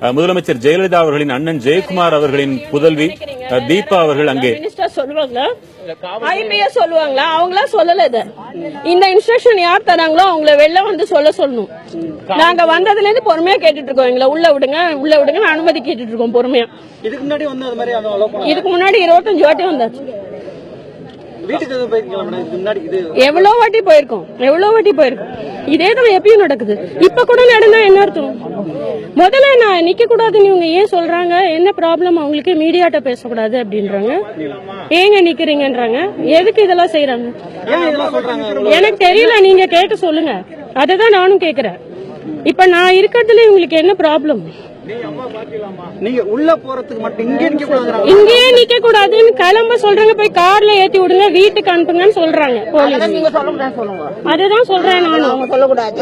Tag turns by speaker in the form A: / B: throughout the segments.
A: முதலமைச்சர் ஜெயலலிதா அவர்களின் அண்ணன் ஜெயக்குமார் அவர்களின் புதல்வி தீபா அவர்கள் அங்கே
B: சொல்லுவாங்களா? ஐபிஎஸ் சொல்லுவாங்களா? அவங்களா சொல்லல இத. இந்த இன்ஸ்ட்ரக்ஷன் யார் தராங்களோ அவங்கள வெளில வந்து சொல்ல சொல்லணும். நாங்க வந்ததுல இருந்து பொறுமையா கேட்டுட்டு இருக்கோம் எங்களை. உள்ள விடுங்க உள்ள விடுங்க அனுமதி கேட்டுட்டு இருக்கோம் பொறுமையா.
C: இதுக்கு முன்னாடி
B: இதுக்கு முன்னாடி இருபத்தஞ்சு வாட்டி வந்தாச்சு. எவ்வளவு வாட்டி போயிருக்கோம். எவ்வளவு வாட்டி போயிருக்கோம். இதே தான் எப்பயும் நடக்குது. இப்ப கூட நடந்தா என்ன அர்த்தம்? முதல்ல நான் நிக்க கூடாதுன்னு இவங்க ஏன் சொல்றாங்க? என்ன ப்ராப்ளம் அவங்களுக்கு மீடியாட்ட பேசக்கூடாது அப்படின்றாங்க. ஏங்க நிக்கிறீங்கன்றாங்க. எதுக்கு இதெல்லாம் செய்யறாங்க எனக்கு தெரியல. நீங்க கேட்டு சொல்லுங்க. அததான் நானும் கேக்குறேன். இப்ப நான் இருக்கிறதுல இவங்களுக்கு என்ன ப்ராப்ளம்
C: நீங்க உள்ள போறதுக்கு மட்டும் இங்கே நிக்க கூடாது
B: இங்கேயே நிக்க கூடாதுன்னு கிளம்ப சொல்றாங்க போய் கார்ல ஏத்தி விடுங்க வீட்டுக்கு அனுப்புங்கன்னு சொல்றாங்க போலீஸ். அதுதான் சொல்றேன் நானும்
D: சொல்லக்கூடாது.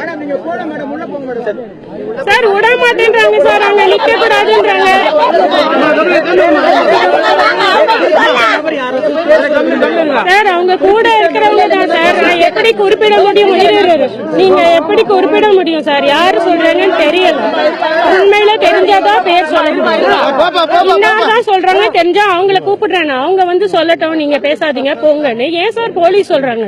B: சார். விட மாட்டேன்றாங்க சார் அவங்க நிக்க கூடாதுன்றாங்க. சார் அவங்க கூட இருக்கிறவங்க தான் சார். நான் எப்படி குறிப்பிட முடியும்? இரு, நீங்க எப்படி குறிப்பிட முடியும் சார்? யாரு சொல்றாங்கன்னு தெரியல. உண்மையில தெரிஞ்சாதான் பேர் சொல்ல முடியும்? என்னதான் சொல்றாங்க தெரிஞ்சா அவங்கள கூப்பிடுறேன் அவங்க வந்து சொல்லட்டும் நீங்க பேசாதீங்க போங்கன்னு. ஏன் சார் போலீஸ் சொல்றாங்க?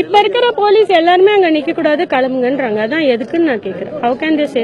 B: இப்ப இருக்கிற போலீஸ் எல்லாருமே அங்க நிக்க கூடாது கிளம்புங்கன்றாங்க. அதான் எதுக்குன்னு நான் கேக்குறேன். How can they say